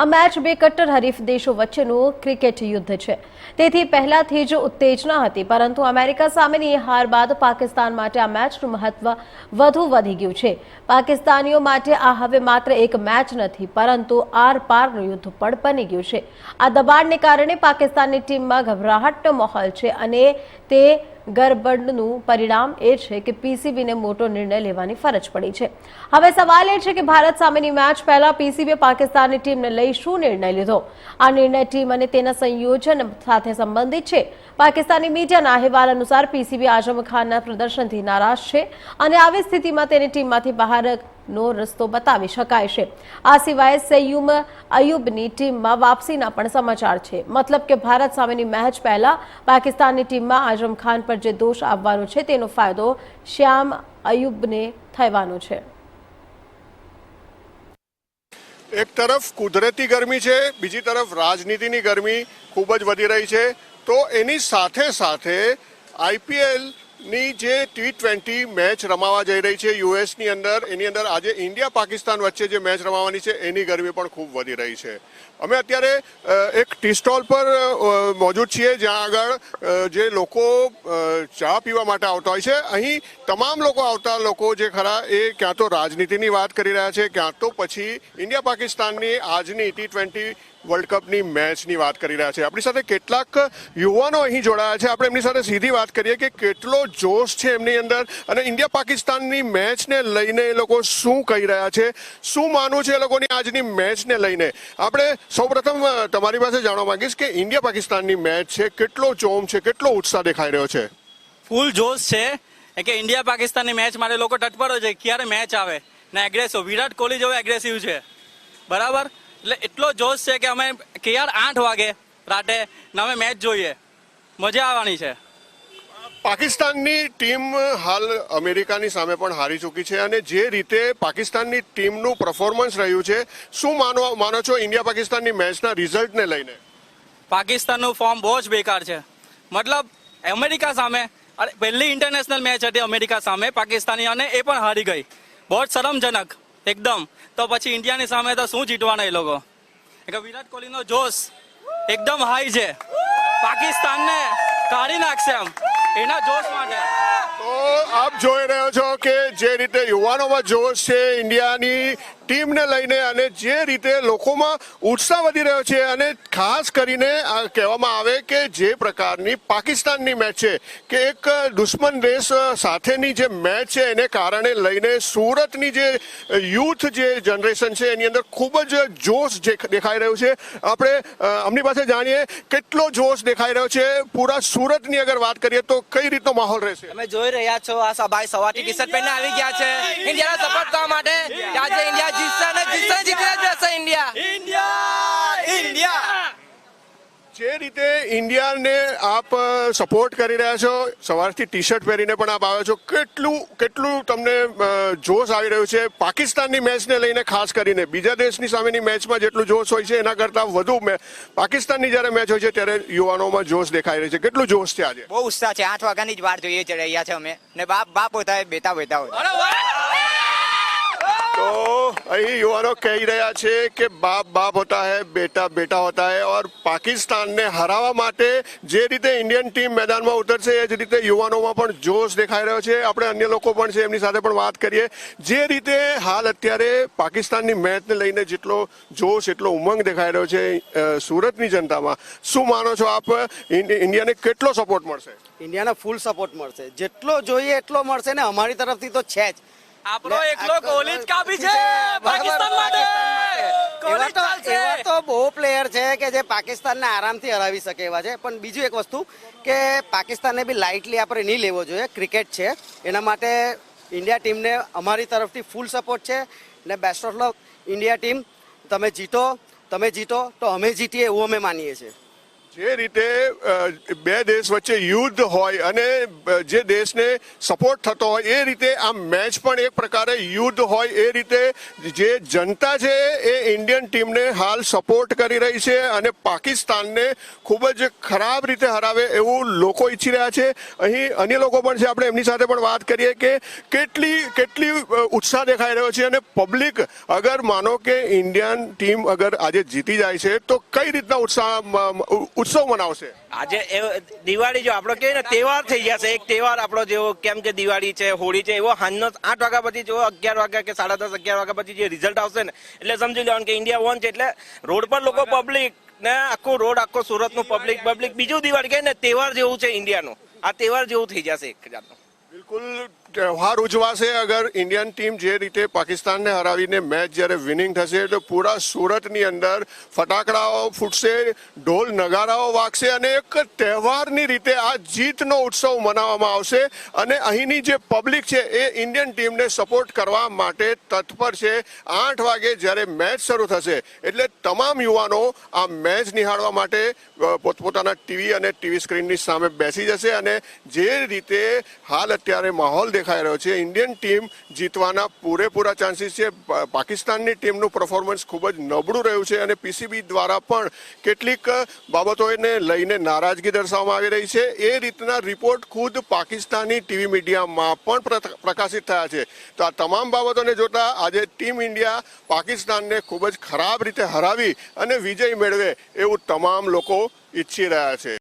આ મેચ બે કટ્ટર હરીફ દેશો વચ્ચેનું ક્રિકેટ યુદ્ધ છે. તેથી પહેલાથી જ ઉત્તેજના હતી, પરંતુ અમેરિકા સામેની હાર બાદ પાકિસ્તાન માટે આ મેચનું મહત્વ વધુ વધી ગયું છે. પાકિસ્તાનીઓ માટે આ હવે માત્ર એક મેચ નથી, પરંતુ આર પારનું યુદ્ધ પણ બની ગયું છે. આ દબાણને કારણે પાકિસ્તાનની ટીમમાં ગભરાહટનો માહોલ છે અને તે ગરબડનું પરિણામ એ છે કે પીસીબીને મોટો નિર્ણય લેવાની ફરજ પડી છે. હવે સવાલ એ છે કે ભારત સામેની મેચ પહેલા પીસીબીએ પાકિસ્તાનની ટીમને લઈ શું નિર્ણય લીધો? આ નિર્ણય ટીમ અને તેના સંયોજન સાથે સંબંધિત છે. પાકિસ્તાની મીડિયાના અહેવાલ અનુસાર પીસીબી આઝમ ખાનના પ્રદર્શનથી નારાજ છે અને આવી સ્થિતિમાં તેની ટીમમાંથી બહારનો રસ્તો બતાવી શકાય છે. આ સિવાય સૈયુમ અયુબની ટીમમાં વાપસીના પણ સમાચાર છે. મતલબ કે ભારત સામેની મેચ પહેલા પાકિસ્તાનની ટીમમાં આઝમ ખાન પર જે દોષ આવવાનો છે તેનો ફાયદો શ્યામ અયુબને થવાનો છે. એક તરફ કુદરતી ગરમી છે, બીજી તરફ રાજનીતિની ગરમી ખૂબ જ વધી રહી છે. તો એની સાથે સાથે આઈપીએલ ની જે ટી ટ્વેન્ટી મેચ રમાવા જઈ રહી છે યુએસની અંદર, એની અંદર આજે ઇન્ડિયા પાકિસ્તાન વચ્ચે જે મેચ રમાવાની છે, એની ગરમી પણ ખૂબ વધી રહી છે. અમે અત્યારે એક ટી સ્ટોલ પર મોજૂદ છીએ, જ્યાં આગળ જે લોકો ચા પીવા માટે આવતા હોય છે. અહીં તમામ લોકો આવતા લોકો જે ખરા એ ક્યાં તો રાજનીતિની વાત કરી રહ્યા છે, ક્યાં તો પછી ઇન્ડિયા પાકિસ્તાનની આજની ટી ટ્વેન્ટી વર્લ્ડ કપની મેચની વાત કરી રહ્યા છે. આપણી સાથે કેટલાક યુવાનો અહીં જોડાયા છે. આપણે એમની સાથે સીધી વાત કરીએ કે કેટલો જોશ છે એમની અંદર અને ઇન્ડિયા પાકિસ્તાનની મેચને લઈને એ લોકો શું કહી રહ્યા છે? શું માનવું છે એ લોકોની આજની મેચને લઈને? આપણે સૌપ્રથમ તમારી પાસે જાણવા માંગીશ કે ઇન્ડિયા પાકિસ્તાનની મેચ છે. કેટલો જોમ છે? કેટલો ઉત્સાહ દેખાઈ રહ્યો છે? ફૂલ જોશ છે. કે ઇન્ડિયા પાકિસ્તાનની મેચ માટે લોકો તત્પર છે. ક્યારે મેચ આવે? ને એગ્રેસિવ વિરાટ કોહલી જેવો એગ્રેસિવ છે. બરાબર? એટલે એટલો જોશ છે કે અમે કે યાર આઠ વાગે રાતે અમે મેચ જોઈએ. મજા આવવાની છે. પાકિસ્તાનની ટીમ હાલ અમેરિકાની સામે પણ હારી ચૂકી છે અને જે રીતે પાકિસ્તાનની ટીમનું પરફોર્મન્સ રહ્યું છે શું માનો માનો છો ઇન્ડિયા પાકિસ્તાનની મેચના રિઝલ્ટને લઈને? પાકિસ્તાનનું ફોર્મ બહુ જ બેકાર છે. મતલબ અમેરિકા સામે અરે પહેલી ઇન્ટરનેશનલ મેચ હતી અમેરિકા સામે પાકિસ્તાની અને એ પણ હારી ગઈ. બહુ જ શરમજનક. એકદમ. તો પછી ઇન્ડિયાની સામે તો શું જીતવાના એ લોકો? કે વિરાટ કોહલીનો જોશ એકદમ હાઈ છે. પાકિસ્તાનને કાઢી નાખશે એમ એના જોશ માટે. તો આપ જોઈ રહ્યો છો કે જે રીતે યુવાનોમાં જોશ છે, ઇન્ડિયાની ટીમને લઈને અને જે રીતે લોકોમાં ઉત્સાહ વધી રહ્યો છે અને ખાસ કરીને કહેવામાં આવે કે જે પ્રકારની પાકિસ્તાનની મેચ છે કે એક દુશ્મન દેશ સાથેની જે મેચ છે એને કારણે લઈને સુરતની જે યુથ જે જનરેશન છે એની અંદર ખૂબ જ જોશ જે દેખાઈ રહ્યું છે. આપણે અમની પાસે જાણીએ કેટલો જોશ દેખાઈ રહ્યો છે. પૂરા સુરતની અગર વાત કરીએ તો કઈ રીતનો માહોલ રહેશે? તમે જોઈ રહ્યા છો આ ભાઈ સવારથી ટી શર્ટ પહેરીને આવી ગયા છે. ઇન્ડિયાનો સપોર્ટ કરવા માટે આજે ઇન્ડિયા જીતશે જીતશે જીતી જશે ઇન્ડિયા ઇન્ડિયા ઇન્ડિયા જે રીતે ઇન્ડિયાને આપ સપોર્ટ કરી રહ્યા છો સવારથી ટી શર્ટ પહેરીને પણ આપ આવ્યા છો કેટલું કેટલું તમને જોશ આવી રહ્યું છે પાકિસ્તાનની મેચને લઈને ખાસ કરીને. બીજા દેશની સામેની મેચમાં જેટલું જોશ હોય છે એના કરતાં વધુ મે- પાકિસ્તાનની જ્યારે મેચ હોય છે ત્યારે યુવાનોમાં જોશ દેખાઈ રહ્યો છે. કેટલું જોશ છે આજે? બહુ ઉત્સાહ છે આઠ વાગ્યાની જ વાર જોઈએ છે રહ્યા છે અમે. ને બાપ બાપ હોતા બેટા બેટા હોતા તો અહીં યુવાનો કહી રહ્યા છે કે બાપ બાપ હોતા હૈ બેટા બેટા હોતા હૈ ઓર પાકિસ્તાનને હરાવવા માટે જે રીતે ઇન્ડિયન ટીમ મેદાનમાં ઉતરશે એ જ રીતે યુવાનોમાં પણ જોશ દેખાઈ રહ્યો છે આપણે અન્ય લોકો પણ છે એમની સાથે પણ વાત કરીએ જે રીતે હાલ અત્યારે પાકિસ્તાનની મેચને લઈને જેટલો જોશ એટલો ઉમંગ દેખાઈ રહ્યો છે સુરતની જનતામાં શું માનો છો આપ ઇન્ડિયાને કેટલો સપોર્ટ મળશે? ઇન્ડિયાને ફૂલ સપોર્ટ મળશે. જેટલો જોઈએ એટલો મળશે ને અમારી તરફથી તો છે જ. આપણો એકલો કોહલી જ કાપી છે પાકિસ્તાન માટે. કોહલી ચાલશે. એવા તો બહુ પ્લેયર છે કે જે પાકિસ્તાનને આરામથી હરાવી શકે એવા છે. પણ બીજું એક વસ્તુ કે પાકિસ્તાનને બી લાઇટલી આપણે નહીં લેવો જોઈએ. ક્રિકેટ છે. એના માટે ઇન્ડિયા ટીમને અમારી તરફથી ફૂલ સપોર્ટ છે. ને best of luck India team તમે જીતો તમે જીતો તો અમે જીતીએ એવું અમે માનીએ છીએ. જે રીતે બે દેશ વચ્ચે યુદ્ધ હોય અને જે દેશને સપોર્ટ થતો હોય, એ રીતે આ મેચ પણ એક પ્રકારે યુદ્ધ હોય, એ રીતે જે જનતા છે, એ ઇન્ડિયન ટીમને હાલ સપોર્ટ કરી રહી છે અને પાકિસ્તાનને ખૂબ જ ખરાબ રીતે હરાવે એવું લોકો ઈચ્છી રહ્યા છે. અહીં અન્ય લોકો પણ છે, આપણે એમની સાથે પણ વાત કરીએ કે કેટલી કેટલી ઉત્સાહ દેખાઈ રહ્યો છે અને પબ્લિક અગર માનો કે ઇન્ડિયન ટીમ અગર આજે જીતી જાય છે, તો કઈ રીતના ઉત્સાહ ઉત્સવ મનાવશે. આજે એ દિવાળી જો આપણો કહીએ ને તહેવાર થઈ ગયા છે. એક તહેવાર આપણો જેવો કેમ કે દિવાળી છે હોળી છે એવો હાંજનો આઠ વાગ્યા પછી જો અગિયાર વાગ્યા કે સાડા દસ અગિયાર વાગ્યા પછી જે રિઝલ્ટ આવશે ને એટલે સમજી લેવાનું કે ઇન્ડિયા વન છે એટલે રોડ પર લોકો પબ્લિક ને આખો રોડ આખો સુરતનું પબ્લિક પબ્લિક બીજું દિવાળી કહે ને તહેવાર જેવું છે ઇન્ડિયાનું આ તહેવાર જેવું થઈ જશે એક જાતનું. બિલકુલ તહેવાર ઉજવાશે અગર ઇન્ડિયન ટીમ જે રીતે પાકિસ્તાનને હરાવીને મેચ જ્યારે વિનિંગ થશે તો પૂરા સુરતની અંદર ફટાકડાઓ ફૂટશે, ઢોલ નગારાઓ વાગશે અને એક તહેવારની રીતે આ જીતનો ઉત્સવ મનાવવામાં આવશે. અને અહીંની જે પબ્લિક છે એ ઇન્ડિયન ટીમને સપોર્ટ કરવા માટે તત્પર છે. આઠ વાગે જ્યારે મેચ શરૂ થશે એટલે તમામ યુવાનો આ મેચ નિહાળવા માટે પોતપોતાના ટીવી અને ટીવી સ્ક્રીનની સામે બેસી જશે અને જે રીતે હાલ અત્યારે માહોલ દેખાઈ રહ્યો છે. ઇન્ડિયન ટીમ જીતવાના પૂરેપૂરા ચાન્સીસ છે. પાકિસ્તાનની ટીમનું પરફોર્મન્સ ખૂબ જ નબળું રહ્યું છે અને પીસીબી દ્વારા પણ કેટલીક બાબતોને લઈને નારાજગી દર્શાવવામાં આવી રહી છે. એ રીતના રિપોર્ટ ખુદ પાકિસ્તાની ટીવી મીડિયામાં પણ પ્ર- પ્રકાશિત થયા છે. તો આ તમામ બાબતોને જોતા આજે ટીમ ઇન્ડિયા પાકિસ્તાનને ખૂબ જ ખરાબ રીતે હરાવી અને વિજય મેળવે એવું તમામ લોકો ઈચ્છી રહ્યા છે.